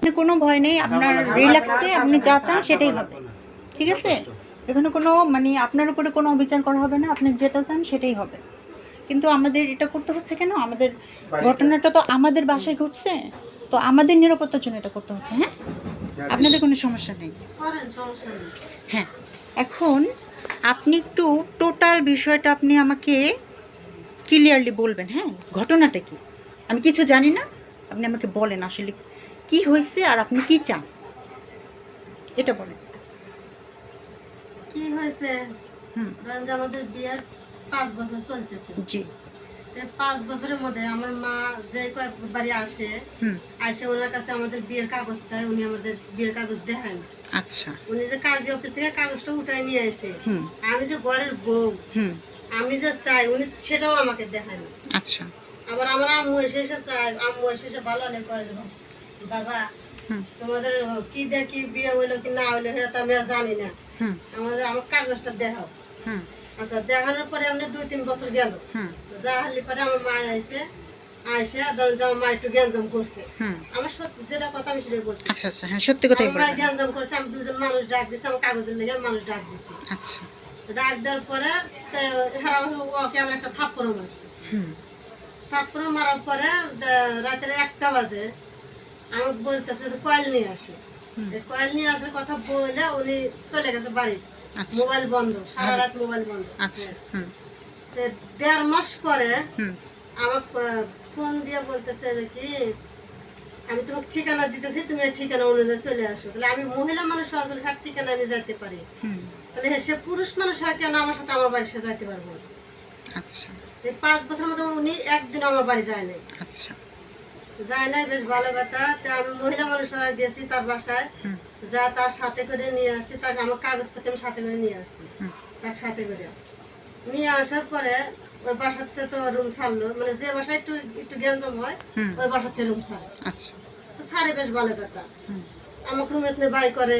আপনি কোনো ভয় নেই আপনার রিল্যাক্সে আপনি যা চান সেটাই হবে। ঠিক আছে? এখানে কোনো মানে আপনার উপরে কোনো অবিচার করা হবে না আপনি যেটা চান সেটাই হবে। কিন্তু আমাদের এটা করতে হচ্ছে কেন? আমাদের ঘটনাটা তো আমাদের বাসায় ঘটছে তো আমাদের নিরাপত্তার জন্য এটা করতে হচ্ছে হ্যাঁ? আপনাদের কোনো সমস্যা নেই? সমস্যা নেই। হ্যাঁ। এখন আপনি একটু টোটাল বিষয়টা আপনি আমাকে ক্লিয়ারলি বলবেন হ্যাঁ? ঘটনাটা কি? আমি কিছু জানি না আপনি আমাকে বলেন আসলে কি হয়েছে আর আপনি কি চান? এটা বলেন। কি হয়েছে ধরেন যে আমাদের বিয়ের পাঁচ বছর চলতেছে। জি। পাঁচ বছরের মধ্যে আমার মা যে কয়েকবারই আসে আসে ওনার কাছে আমাদের বিয়ের কাগজ চায় উনি আমাদের বিয়ের কাগজ আচ্ছা। উনি যে কাজী অফিস থেকে কাগজটা উঠাই নিয়ে আসে আমি যে ঘরের বউ আমি যে চাই উনি সেটাও আমাকে দেখায় না আচ্ছা। আবার আমার আম্মু এসে এসে চায় আম্মু এসে এসে ভালো হলে কয় বাবা তোমাদের কি দিয়ে কি বিয়ে হইল কি না হইল সেটা তো আমি জানি না। আমাদের আমার কাগজটা দেখাও। আচ্ছা দেখানোর পরে এমনি দুই তিন বছর গেল। যা হালি পরে আমার মা আইসে আইসে ধরেন যে আমার মা একটু গ্যাঞ্জাম করছে। আমার সত্যি যেটা কথা আমি সেটাই বলছি। আচ্ছা আচ্ছা হ্যাঁ সত্যি কথাই আমার গ্যাঞ্জাম করছে আমি দুজন মানুষ ডাক দিছি আমার কাগজের লেগে মানুষ ডাক দিছি। আচ্ছা। ডাক দেওয়ার পরে হেরা ওকে আমার একটা থাপ্পড় মারছে। হুম। থাপ্পড় মারার পরে রাতের একটা বাজে। আমাকে বলতেছে যে কয়েল নিয়ে আসে। কয়েল নিয়ে আসার কথা বলে উনি চলে গেছে বাড়ি। আচ্ছা। মোবাইল বন্ধ সারা রাত মোবাইল বন্ধ। আচ্ছা। তো দেড় মাস পরে আমার ফোন দিয়ে বলতেছে যে কি আমি তোমাকে ঠিকানা দিতেছি তুমি ঠিকানা অনুযায়ী চলে আসো। তাহলে আমি মহিলা মানুষ আসলে হাট ঠিকানা আমি যাইতে পারি? তাহলে সে পুরুষ মানুষ হয় কেন আমার সাথে আমার বাড়ি সে যাইতে পারব আচ্ছা। এই পাঁচ বছরের মধ্যে উনি একদিন আমার বাড়ি যায় নাই। আচ্ছা। যায় নাই বেশ ভালো কথা। তা আমি মহিলা মানুষ গেছি তার বাসায়। যা তার সাথে করে নিয়ে আসছি তাকে আমার কাগজপত্র আমি সাথে করে নিয়ে আসছি। তার সাথে করে। নিয়ে আসার পরে ওই থেকে তো রুম ছাড়লো। মানে যে বাসায় একটু একটু গ্যাঞ্জাম হয় ওই বাসার থেকে রুম ছাড়ে। আচ্ছা। ছাড়ে বেশ ভালো কথা। আমাকে রুমের বাই করে।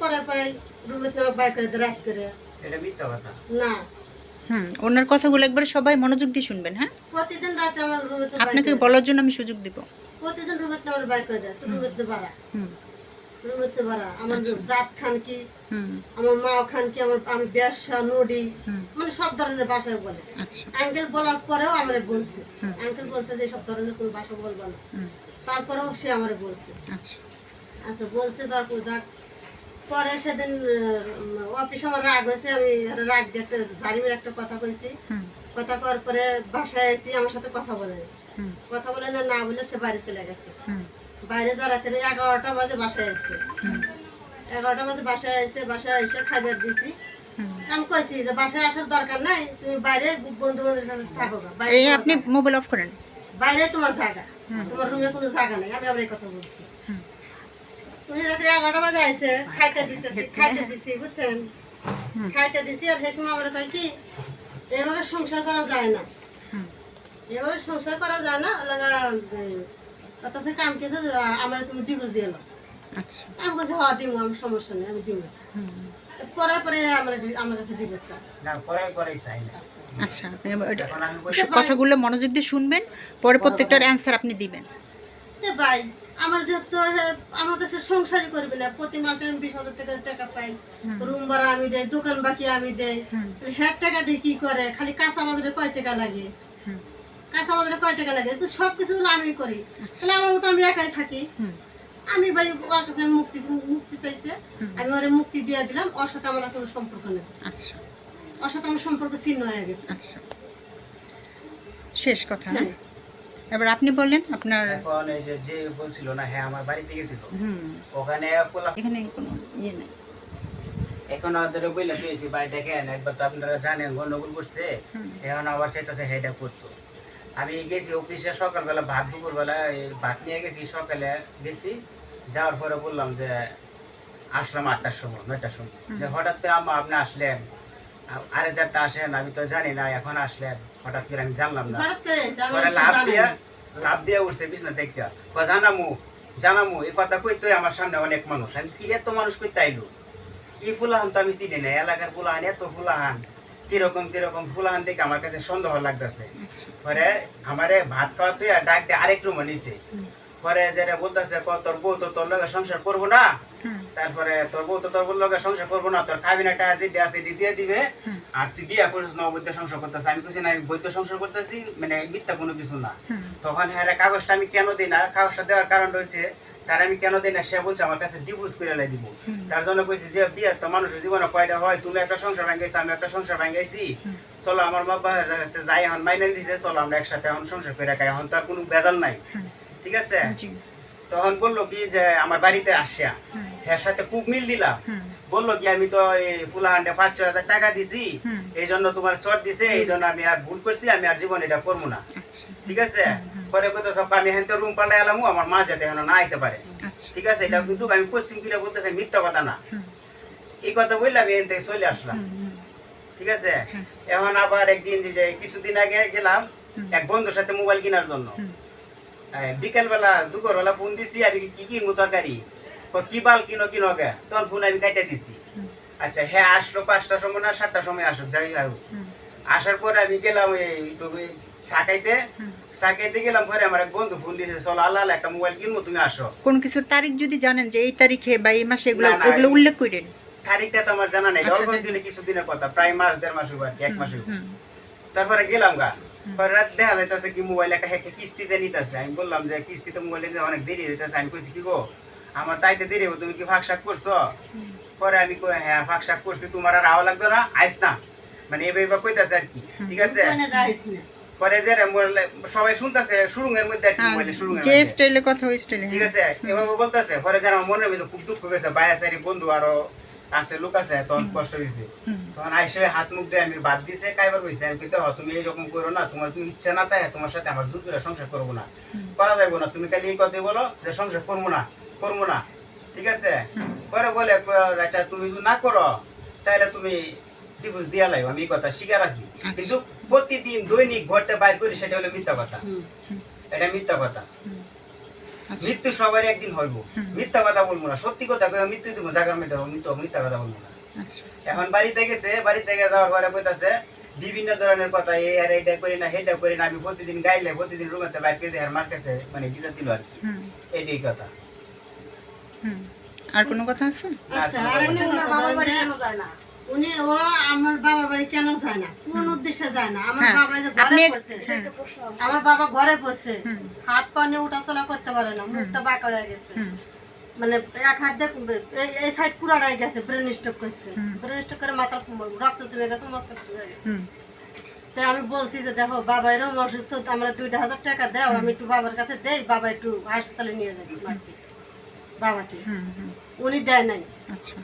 পরে পরে রুমের বাই করে রাত করে। এটা মিথ্যা কথা। না। হুম ওনার কথাগুলো একবার সবাই মনোযোগ দিয়ে শুনবেন হ্যাঁ? প্রতিদিন রাতে আমার রুমের আপনাকে বলার জন্য আমি সুযোগ দিব। প্রতিদিন নিয়ে আমার বাই করে দেয় তো রুমের নিয়ে বাড়া হুম। নিয়ে বাড়া আমার জাত খান কি? হুম। আমার মা খান কি? আমার আমি ব্যবসা নডি মানে সব ধরনের ভাষায় বলে। আচ্ছা। আঙ্কেল বলার পরেও আমার বলছে। আঙ্কেল বলছে যে সব ধরনের কোনো ভাষা বলব না। তারপরেও সে আমার বলছে। আচ্ছা। আচ্ছা বলছে তারপর যাক। পরে সেদিন অফিসে আমার রাগ হয়েছে আমি রাগ দিয়ে একটা জারিমের একটা কথা কইছি। কথা কওয়ার পরে বাসায় এসে আমার সাথে কথা বলে। কথা বলে না না বলে সে বাড়ি চলে গেছে। বাইরে যা রাতের এগারোটা বাজে বাসায় এসছে এগারোটা বাজে বাসায় এসে বাসায় এসে খাবার দিছি। আমি কইছি যে বাসায় আসার দরকার নাই তুমি বাইরে বন্ধু বান্ধবের সাথে থাকো এই আপনি মোবাইল অফ করেন। বাইরে তোমার জায়গা। তোমার রুমে কোনো জায়গা নেই আমি আবার এই কথা বলছি। উনি রাত্রে এগারোটা বাজে আইসে খাইতে দিতেছি খাইতে দিছি বুঝছেন। খাইতে দিছি আর সেই সময় আমার কয় কি এভাবে সংসার করা যায় না। এভাবে সংসার করা যায় না লাগা অথচ কাম কিছু আমার তুমি ডিভোর্স দিয়ে আচ্ছা। আমি বলছি হ্যাঁ দিব আমি সমস্যা নেই আমি দিব পরে পরে আমার আমার কাছে ডিভোর্স না পরে পরেই চাই না। আচ্ছা কথাগুলো মনোযোগ দিয়ে শুনবেন পরে প্রত্যেকটার অ্যান্সার আপনি দিবেন। ভাই আমার যেহেতু হে- আমাদের সে সংসারই করবে না। প্রতি মাসে আমি বিশ হাজার টাকা টাকা পাই। রুম ভাড়া আমি দেই দোকান বাকি আমি দেই। তাহলে টাকা দিয়ে কি করে? খালি কাঁচা বাজারে কয় টাকা লাগে? কাঁচা বাজারে কয় টাকা লাগে? তো সব কিছু তো আমি করি আসলে আমার মতো আমি একাই থাকি। আমি ভাই ওর কাছে মুক্তি মুক্তি চাইছে। আমি ওরে মুক্তি দিয়ে দিলাম। ওর সাথে আমার কোনো সম্পর্ক নেই। আচ্ছা। ওর সাথে আমার সম্পর্ক ছিন্ন হয়ে গেছে। আচ্ছা। শেষ কথা না এবার আপনি বললেন আপনার এখন এই যে যে বলছিল না হ্যাঁ আমার বাড়িতে গেছিল। ওখানে এখানে কোনো ইয়ে নেই। এখন ওদের বইলে পেয়েছি ভাই দেখেন একবার তো আপনারা জানেন গন্ডগোল করছে। এখন আবার সেটাছে হেডা করতো। আমি গেছি অফিসে সকালবেলা ভাত দুপুরবেলা ভাত নিয়ে গেছি। সকালে গেছি যাওয়ার পরে বললাম যে আসলাম আটটার সময় নয়টার সময়। যে হঠাৎ করে আম্মা আপনি আসলেন? আরে যারটা আসেন আমি তো জানি না এখন আসলেন? হঠাৎ করে আমি জানলাম না। পরে লাভ দিয়া লাভ দিয়া উঠছে বিছনা থেকে। ক জানামু জানামু এই কথা কইতে আমার সামনে অনেক মানুষ। আমি ফিরে এত মানুষ কইতে তাইলো এই ফুলাহান তো আমি চিনি না এলাকার ফুলাহান এত ফুলাহান। কীরকম কীরকম ফুলাহান দেখে আমার কাছে সন্দেহ লাগতেছে। আচ্ছা। পরে আমারে ভাত খাওয়াতে আর ডাক দিয়ে আরেক রুমে নিছে। পরে যেটা বলতেছে তোর বউ তো তোর লগে সংসার করব না। তারপরে তোর বউ তো তোর বউ লগে সংসার করব না তোর খাবি না টাকা যেটি আছে এটি দিয়ে দিবে। আর তুই বিয়া করিস না অবৈধ সংসার করতেছে। আমি কিছু না আমি বৈধ সংসার করতেছি মানে মিথ্যা কোনো কিছু না। তখন হ্যাঁ কাগজটা আমি কেন দিই না? কাগজটা দেওয়ার কারণ রয়েছে তার আমি কেন দিই না? সে বলছে আমার কাছে ডিভোর্স করে লাই দিব। তার জন্য কইছি যে বিয়ার তো মানুষের জীবনে কয়টা হয়? তুমি একটা সংসার ভাঙ্গাইছো আমি একটা সংসার ভাঙ্গাইছি চলো আমার মা বাবার কাছে যাই এখন মাইনে দিছে চলো আমরা একসাথে এখন সংসার করে রাখাই এখন তার কোনো বেজাল নাই। ঠিক আছে? তখন বলল কি যে আমার বাড়িতে আসিয়া হ্যাঁ সাথে কুক মিল দিলাম। বলল কি আমি তো এই ফুলাহান্ডে পাঁচ ছ হাজার টাকা দিছি। এই জন্য তোমার চট দিছে এই জন্য আমি আর ভুল করছি আমি আর জীবন এটা করব না। আচ্ছা। ঠিক আছে? পরে কত আমি হেন রুম পাল্টাই এলাম আমার মা যাতে এখন না আইতে পারে। আচ্ছা। ঠিক আছে? এটা কিন্তু আমি পশ্চিম ফিরে বলতেছি মিথ্যা কথা না। এই কথা বললাম আমি এখান থেকে চলে আসলাম। ঠিক আছে? এখন আবার একদিন যে কিছুদিন আগে গেলাম এক বন্ধুর সাথে মোবাইল কেনার জন্য। বিকেল বেলা দুপুর বেলা ফোন দিছি আমি কি- কি কিনবো তরকারি? কি বাল কিনো কিনো গে তখন ফোন আমি কাইটা দিছি। আচ্ছা হ্যাঁ আসলো পাঁচটার সময় না সাতটার সময় আসুক যাই হোক। আসার পরে আমি গেলাম একটু সাকাইতে সাকাইতে গেলাম পরে আমার এক বন্ধু ফোন দিয়েছে চলো আল্লাহ একটা মোবাইল কিনবো তুমি আসো। কোন কিছুর তারিখ যদি জানেন যে এই তারিখে বা এই মাসে এগুলো এই- উল্লেখ করেন। তারিখটা তো আমার জানা নেই। আচ্ছা, অল্প আচ্ছা। দিনে কিছুদিনের কথা প্রায় মাস দেড় মাস এক মাস তারপরে গেলাম গা। রাত দেখা যাইতেছে কি মোবাইল একটা হেকে কিস্তিতে নিতেছে। আমি বললাম যে কিস্তিতে মোবাইল নিতে অনেক দেরি হইতেছে। আমি কইছি কি গো? আমার তাইতে দেরি হব তুমি কি ফাঁক শাক করছ? পরে আমি হ্যাঁ ফাঁক শাক করছি তোমার আর আওয়া লাগতো না আইস না। মানে এভাবে কইতাছে আর কি ঠিক আছে? ওখানে যাইস না। পরে যে সবাই শুনতেছে শুরুঙের মধ্যে আর মোবাইলে শুরুঙের যে মধ্যে। স্টাইলে কথা ওই স্টাইলে ঠিক আছে? এভাবে বলতেছে। পরে যেন আমার মনে হয়েছে খুব দুঃখ হয়েছে বাইরে সারি বন্ধু আরও আছে লোক আছে তখন কষ্ট হয়েছে তখন আইসে হাত মুখ দিয়ে আমি বাদ দিছে কাইবার কইছে আমি কিন্তু তুমি এইরকম করো না তোমার তুমি ইচ্ছা না তাই তোমার সাথে আমার জোর করে সংসার করব না। করা যাইবো না তুমি খালি এই কথাই বলো যে সংসার করব না করব না ঠিক আছে? পরে বলে আচ্ছা তুমি যদি না করো তাহলে তুমি ডিভোর্স দিয়া লাইব আমি এই কথা স্বীকার আছি। কিন্তু প্রতিদিন দৈনিক ঘরতে বাইর করি সেটা হলো মিথ্যা কথা। এটা মিথ্যা কথা। আচ্ছা মৃত্যু সবার একদিন হইব। মিথ্যা কথা বলব না। সত্যি কথা কই মৃত্যু দিব জাগার মধ্যে মৃত্যু মিথ্যা কথা বলব না। আচ্ছা। এখন বাড়িতে গেছে বাড়ি থেকে যাওয়ার পরে কইতাছে বিভিন্ন ধরনের কথা এই আর এইটা করি না সেটা করি না আমি প্রতিদিন গাইলে প্রতিদিন রুমেতে বাইর করে দিয়ে মার কাছে মানে বিচার দিল আর কি। হুম। এইটাই কথা। হুম। আর কোনো কথা আছে? আচ্ছা আর ওনার বাড়ি যে, কেন যায় না? উনি ও আমার বাবার বাড়ি কেন যায় না? কোন উদ্দেশ্যে যায় না? আমার হ্যাঁ, বাবা যে ঘরে পড়ছে। হ্যাঁ। এটা প্রশ্ন আমার। আমার বাবা ঘরে পড়ছে। হাত পা নিয়ে উঠাচলা করতে পারে না মুখটা বাঁকা হয়ে গেছে। মানে এক হাত দিয়ে এই এই সাইড পুরাটাই গেছে ব্রেন স্ট্রোক করছে। ব্রেন স্ট্রোক করে মাথা রক্ত চলে গেছে মস্তক চলে গেছে। তাই আমি বলছি যে দেখো বাবা এরকম অসুস্থ আমরা দুইটা হাজার টাকা দাও আমি একটু বাবার কাছে দেই বাবা একটু হাসপাতালে নিয়ে যাবি বাবাকে। উনি দেয় নাই। আচ্ছা।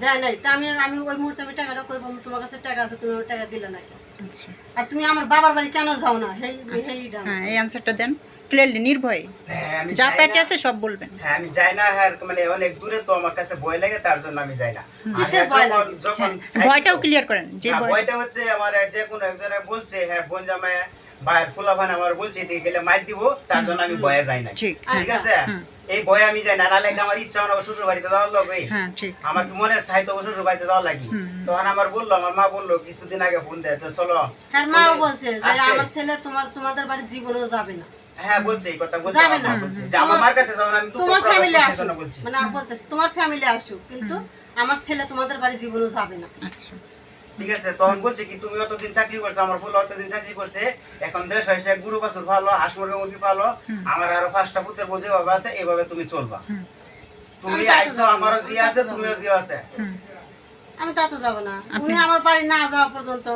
দেয় নাই। তা আমি আমি ওই মুহূর্তে আমি টাকাটা কইব তোমার কাছে টাকা আছে তুমি টাকা দিলে না আচ্ছা। আর তুমি আমার বাবার বাড়ি কেন যাও না? হেই হেইটা হ্যাঁ এই অ্যান্সারটা দেন। ক্লিয়ারলি নির্ভয়ে। হ্যাঁ, যা না- আছে সব বলবেন। হ্যাঁ আমি যাই না হ্যাঁ মানে অনেক দূরে তো আমার কাছে ভয় লাগে তার জন্য আমি যাই না। কিসের হ্যাঁ, ভয় লাগে? যখন ভয়টাও ক্লিয়ার করেন যে ভয়টা হচ্ছে আমার যে কোনো একজনে বলছে হ্যাঁ বোন জামাই ভাইয়ের ফুলাভান আমার বলছে এদিকে গেলে মার দিব তার জন্য আমি ভয়ে যাই না ঠিক ঠিক আছে? এই ভয়ে আমি যাই না নাহলে আমার ইচ্ছা হয় না শ্বশুর বাড়িতে যাওয়ার হ্যাঁ ঠিক। আমার কি মনে চাই তো শ্বশুর বাড়িতে লাগি? তখন আমার বলল আমার মা বলল কিছুদিন আগে ফোন দেয় তো চলো। হ্যাঁ মাও বলছে যে আমার ছেলে তোমার তোমাদের বাড়ির জীবনেও যাবে না। হ্যাঁ বলছে এই কথা বলছে যাবে আমার না। যে আমার কাছে যাও না আমি তো তোমার ফ্যামিলি আসুক। মানে আমি তোমার ফ্যামিলি আসুক কিন্তু আমার ছেলে তোমাদের বাড়ি জীবনেও যাবে না। আচ্ছা। ঠিক আছে তখন বলছে কি তুমি অতদিন চাকরি করছ আমার ফুল অতদিন চাকরি করছে এখন দেশ হয়েছে গুরু বাছুর ভালো হাঁস মুরগি মুরগি ভালো আমার আরও পাঁচটা পুত্রের বোঝে বাবা আছে এইভাবে তুমি চলবা। তুমি আইসো আমারও জি আছে তুমিও জি আছে। আমি তা তো যাব না। উনি আমার বাড়ি না যাওয়া পর্যন্ত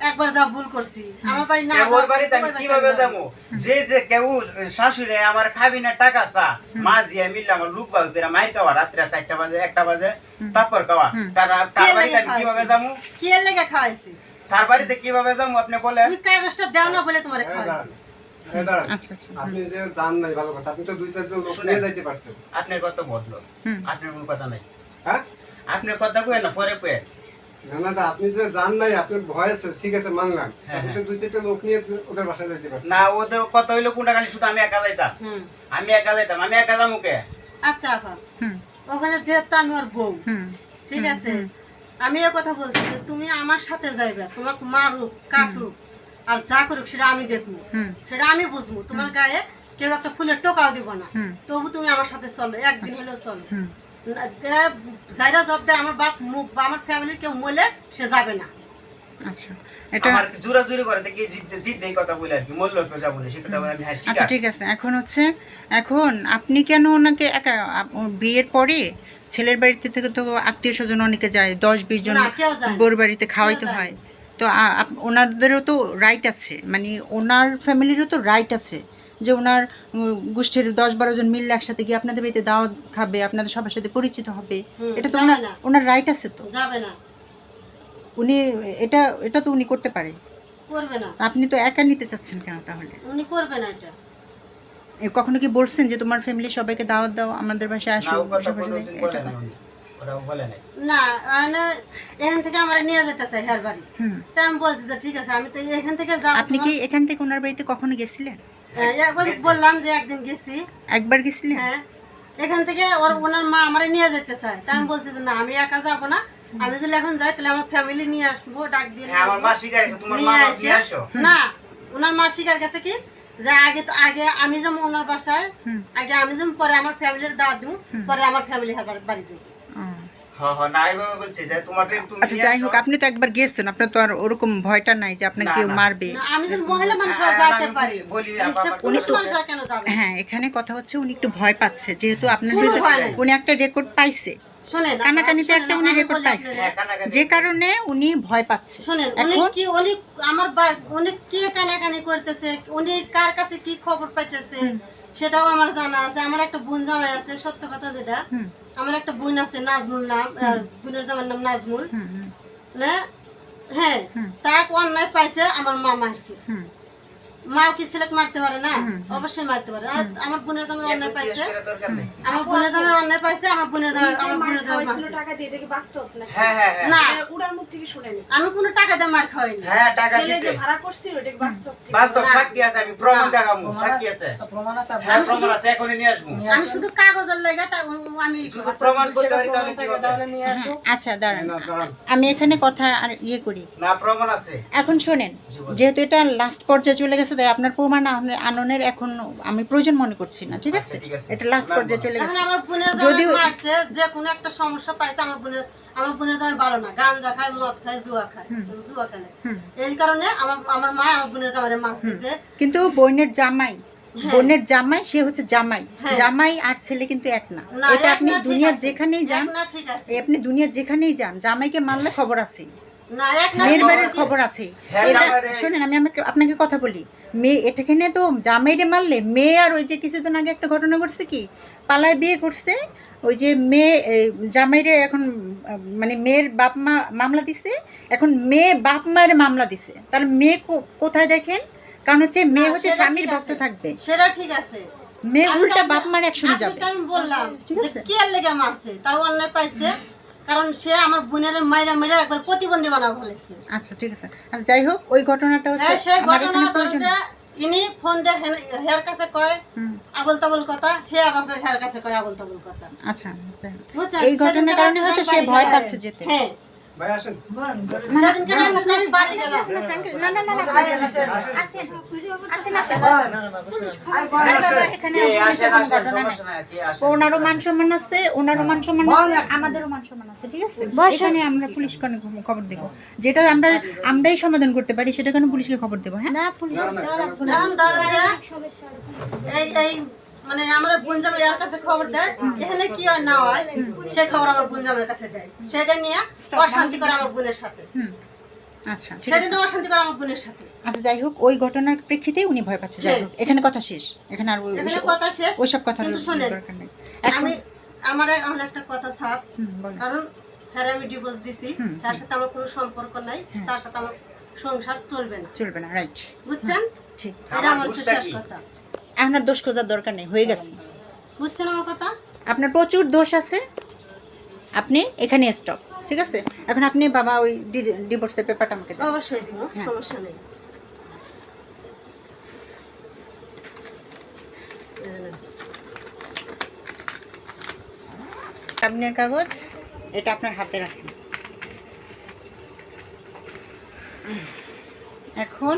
একবার যা ভুল করছি। আমার বাড়ি না কেউ ওর বাড়িতে আমি কীভাবে যাব? যে যে কেউ শাশুড়ে আমার খাবি না টাকা চা মা জিয়া মিললে আমার লুক বাবু পেরা মাইর খাওয়া রাত্রে চারটা বাজে একটা বাজে তারপর খাওয়া। তার তার বাড়িতে আমি কীভাবে? যাব? কি এর লেগে খাওয়াইছি? তার বাড়িতে কীভাবে যাব আপনি বলেন। তুমি কাগজটা দাও না বলে তোমার খাওয়াইছি। আচ্ছা আচ্ছা। আপনি যে জান নাই ভালো কথা আপনি তো দুই চারজন লোক নিয়ে যাইতে পারতেন। আপনার কথা বদল। আপনার কোনো কথা নাই। হ্যাঁ? আপনার কথা কয়ে না পরে কয়ে না না আপনি যে জান নাই আপনার ভয় আছে ঠিক আছে মানলাম। আপনি দুই চারটে লোক নিয়ে ওদের বাসায় যাইতে পারতেন। না ওদের কথা হইল কোনটা খালি শুধু আমি একা যাইতাম। আমি একা যাইতাম আমি একা যাব কে? আচ্ছা আপা। ওখানে যেহেতু আমি ওর বউ ঠিক আছে? আমি এ কথা বলছি তুমি আমার সাথে যাইবে তোমার মারুক কাটুক আর যা করুক সেটা আমি দেখব। সেটা আমি বুঝব। তোমার গায়ে কেউ একটা ফুলের টোকাও দিব না। তবু তুমি আমার সাথে চলো একদিন হলেও চলো। যাইরা জব দেয় আমার বাপ আমার ফ্যামিলির কেউ মলে সে যাবে না। আচ্ছা এটা জোরা জুরি করে দেখি জিততে জিততে এই কথা বলে আর কি মূল্য কেউ যাব না সে কথা বলে আমি আচ্ছা ঠিক আছে এখন হচ্ছে এখন আপনি কেন ওনাকে একা বিয়ের পরে ছেলের বাড়িতে থেকে তো আত্মীয় স্বজন অনেকে যায় দশ বিশ জন। বোর বাড়িতে খাওয়াইতে হয়। তো ওনাদেরও তো রাইট আছে মানে ওনার ফ্যামিলিরও তো রাইট আছে। যে ওনার গোষ্ঠীর দশ বারো জন মিললে একসাথে গিয়ে আপনাদের বাড়িতে দাওয়াত খাবে আপনাদের সবার সাথে পরিচিত হবে। এটা তো ওনার ওনার রাইট আছে তো। যাবে না। উনি এটা এটা তো উনি করতে পারে। করবে না। আপনি তো একা নিতে চাচ্ছেন কেন তাহলে? উনি করবে না এটা। কখনো কি বলছেন যে তোমার ফ্যামিলি সবাইকে দাওয়াত দাও আমাদের বাসায় আসো সবার সাথে? এটা। না। মানে এখান থেকে আমার নিয়ে যেতে চাই হের বাড়ি। হুম। তা আমি বলছি ঠিক আছে আমি তো এখান থেকে যাব আপনি কি এখান থেকে ওনার বাড়িতে কখনো গেছিলেন? বললাম যে একদিন গেছি। একবার গেছিলেন হ্যাঁ এখান থেকে ওর ওনার মা আমারে নিয়ে যেতে চায়। তাই আমি বলছি না আমি একা যাব না। আমি যদি এখন যাই তাহলে আমার ফ্যামিলি নিয়ে আসব ডাক দিয়ে হ্যাঁ, আমার মা স্বীকার তোমার মা নিয়ে নিয়ে আসো। না ওনার মা স্বীকার গেছে কি? যে আগে তো আগে আমি যেমন ওনার বাসায় আগে আমি যেমন পরে আমার ফ্যামিলির দাওয়াত দিব পরে আমার ফ্যামিলি বাড়ি যাব। আচ্ছা যাই হোক আপনি তো একবার গেছেন আপনার তো আর ওরকম ভয়টা নাই যে আপনাকে কেউ মারবে। হ্যাঁ, পুরুষ তো-? হ্যাঁ এখানে কথা হচ্ছে উনি একটু ভয় পাচ্ছে যেহেতু আপনার। উনি একটা রেকর্ড পাইছে। কানাকানিতে একটা উনি রেকর্ড পাইছে। যে কারণে উনি ভয় পাচ্ছে। শোনেন উনি কি উনি আমার উনি কি কানাকানি করতেছে? উনি কার কাছে কি খবর পাইতেছে? সেটাও আমার জানা আছে। আমার একটা বোন জামাই আছে সত্য কথা যেটা। আমার একটা বোন আছে নাজমুল নাম বোনের জামার নাম নাজমুল। হ্যাঁ তাকে অন্যায় পাইছে আমার মা মারছে। মাও কি মারতে পারে না? অবশ্যই মারতে পারে। আমার বোনের জামার অন্যায় পাইছে। আমার বোনের জামার অন্যায় পাইছে আমার বোনের জামার আমার বোনের জামার টাকা দিয়ে এটা কি বাস্তব নাকি? হ্যাঁ, হ্যাঁ, হ্যাঁ। না। উড়ার মুখ থেকে শুনেনি আমি কোনো টাকা দিয়ে মার খাওয়াইনি। হ্যাঁ, টাকা ছেলে যে ভাড়া করছিল এটা কি বাস্তব বাস্তব সাক্ষী আছে, আমি প্রমাণ দেখাবো, সাক্ষী আছে। প্রমাণ আছে হ্যাঁ, প্রমাণ আছে, এখনই নিয়ে আসব। আমি শুধু কাগজের লেগে আমি যদি প্রমাণ করতে পারি তাহলে কি হবে? তাহলে নিয়ে আসো হ্যাঁ, আচ্ছা দাঁড়ান। আমি এখানে কথা আর ইয়ে করি। না, প্রমাণ আছে। এখন শোনেন যেহেতু এটা লাস্ট পর্যায়ে চলে গেছে তাই আপনার প্রমাণ আননের এখন আমি প্রয়োজন মনে করছি না ঠিক আছে? আচ্ছা, আছে। এটা লাস্ট পর্যায়ে চলে গেছে। আমার বোনের যদিও- যদিও মারছে যে কোনো একটা সমস্যা পাইছে আমার বোনের আমার বোনের জামাই ভালো না। গাঞ্জা খায় মদ খায় জুয়া খায় জুয়া খেলে। এই কারণে আমার আমার মা আমার বোনের জামাইরে মারছে যে কিন্তু বোনের জামাই হ্যাঁ। বোনের জামাই সে হচ্ছে জামাই। জামাই আর ছেলে কিন্তু এক না। এটা আপনি দুনিয়ার যেখানেই যান না, ঠিক আছে। আপনি দুনিয়ার যেখানেই যান জামাইকে মানলে খবর আছে না এক না মেয়ের বাড়ির খবর আছে হ্যাঁ, এটা শোনেন আমি আমাকে আপনাকে কথা বলি। মেয়ে এটাখানে তো জামাইরে মারলে মেয়ে আর ওই যে কিছুদিন আগে একটা ঘটনা ঘটছে কি? পালায় বিয়ে করছে ওই যে মেয়ে জামাইরে এখন মানে মেয়ের বাপ মা মামলা দিছে এখন মেয়ে বাপ মায়ের মামলা দিছে। তাহলে মেয়ে কোথায় দেখেন? কারণ হচ্ছে মেয়ে হচ্ছে স্বামীর ভক্ত থাকবে। সেটা ঠিক আছে। মেয়ে উল্টা বাপ মার একসঙ্গে যাবে। আমি বললাম ঠিক আছে। কি আর লেগে মারছে? তার অন্যায় পাইছে? কারণ সে আমার বোনের মাইরা মেরে একবার প্রতিবন্ধী বানা বলেছে আচ্ছা ঠিক আছে। আচ্ছা যাই হোক ওই ঘটনাটা হচ্ছে হ্যাঁ, সেই ঘটনা যে ইনি ফোন দিয়ে হেয়ার কাছে কয় আবল তাবল কথা হে আবার হেয়ার কাছে কয় আবল তাবল কথা। আচ্ছা? এই ঘটনার কারণে হয়তো সে ভয় পাচ্ছে যেতে। হ্যাঁ। ভাই আসেন? ওনারও মান সম্মান আছে ওনারও মান সম্মান আছে আমাদেরও মান সম্মান আছে ঠিক আছে এখানে আমরা পুলিশ খবর দেবো যেটা আমরা আমরাই সমাধান করতে পারি সেটা কেন পুলিশকে খবর দেবো হ্যাঁ না না মানে আমার বোনজামাই এর কাছে খবর দেয় এখানে কি হয় না হয় সেই খবর আমার বোনজামাইয়ের কাছে দেয়। সেটা নিয়ে অশান্তি করে আমার বোনের সাথে। আচ্ছা অশান্তি করে আমার বোনের সাথে। আচ্ছা যাই হোক ওই ঘটনার প্রেক্ষিতেই উনি ভয় পাচ্ছে। যাই হোক এখানে কথা শেষ। এখানে আর ওই- এখানে কথা শেষ ওইসব কথা দরকার নেই। আমি আমার এখন একটা কথা ছাপ হুম, কারণ হ্যাঁ আমি ডিভোর্স দিছি। তার সাথে আমার কোনো সম্পর্ক নাই হ্যাঁ। তার সাথে আমার সংসার চলবে না। চলবে না রাইট বুঝছেন? ঠিক। এটা আমার শেষ কথা। আর দোষ খোঁজার দরকার নেই হয়ে গেছে। বুঝছেন আমার কথা? আপনার প্রচুর দোষ আছে। আপনি এখানে স্টপ ঠিক আছে? এখন আপনি বাবা ওই ডিভোর্সের পেপারটা আমাকে অবশ্যই দিব হ্যাঁ। সমস্যা নেই। সামনের কাগজ এটা আপনার হাতে রাখেন। এখন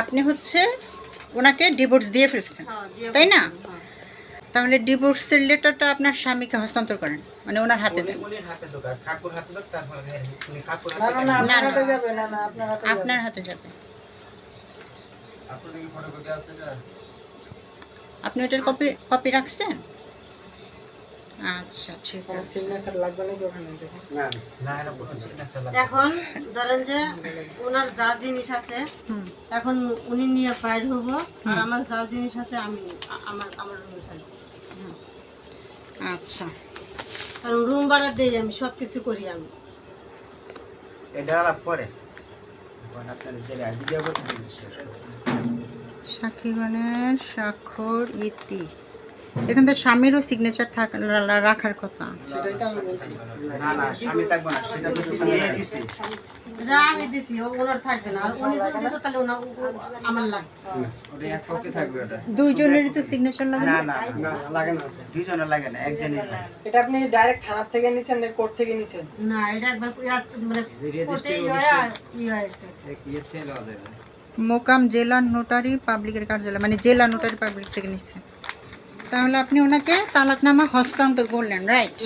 আপনি হচ্ছে ওনাকে ডিভোর্স দিয়ে ফেলছেন হ্যাঁ, তাই না? হ্যাঁ। তাহলে ডিভোর্সের লেটারটা আপনার স্বামীকে হস্তান্তর করেন মানে ওনার হাতে দেন। উনির হাতে দোকান কাকুর হাতে দোকান তারপর উনি কাকুর না হাতে না না দেন। না, আপনার হাতে যাবে। আপনি ওটার কপি কপি রাখছেন? আচ্ছা ঠিক আছে। সিগনেচার লাগবে নাকি ওখানে? দেখুন না না কোনো signature লাগবে এখন ধরেন যে ওনার যা জিনিস আছে এখন উনি নিয়ে বাইর হব আর আমার যা জিনিস আছে আমি আমার আমার রুমে থাকব। আচ্ছা। কারণ রুম ভাড়া দেই আমি সব কিছু করি আমি। এটা আলাপ পরে। সাক্ষীগণের স্বাক্ষর ইতি। এখান থেকে স্বামীরও সিগনেচার থাক রাখার কথা। সেটাই তো আমি বলছি। না না স্বামী থাকব না সেটা তো শুধু নিয়ে দিছি। এটা দিছি ও ওনার থাকবে না। আর উনি যদি দিত তাহলে আমার লাগবে। ওটা এক কপি থাকবে ওটা। দুইজনেরই তো সিগনেচার লাগে না? না? লাগে না। লাগে না। এটা আপনি ডাইরেক্ট থানার থেকে নিছেন না কোর্ট থেকে নিছেন? না এটা একবার ইয়ার মানে কোর্টে ই office আর ই হয়েছে ইয়ে ছেলে মোকাম জেলা নোটারি পাবলিকের কার্যালয় মানে জেলা নোটারি পাবলিক থেকে নিচ্ছে তাহলে আপনি ওনাকে তালাকনামা হস্তান্তর করলেন রাইট।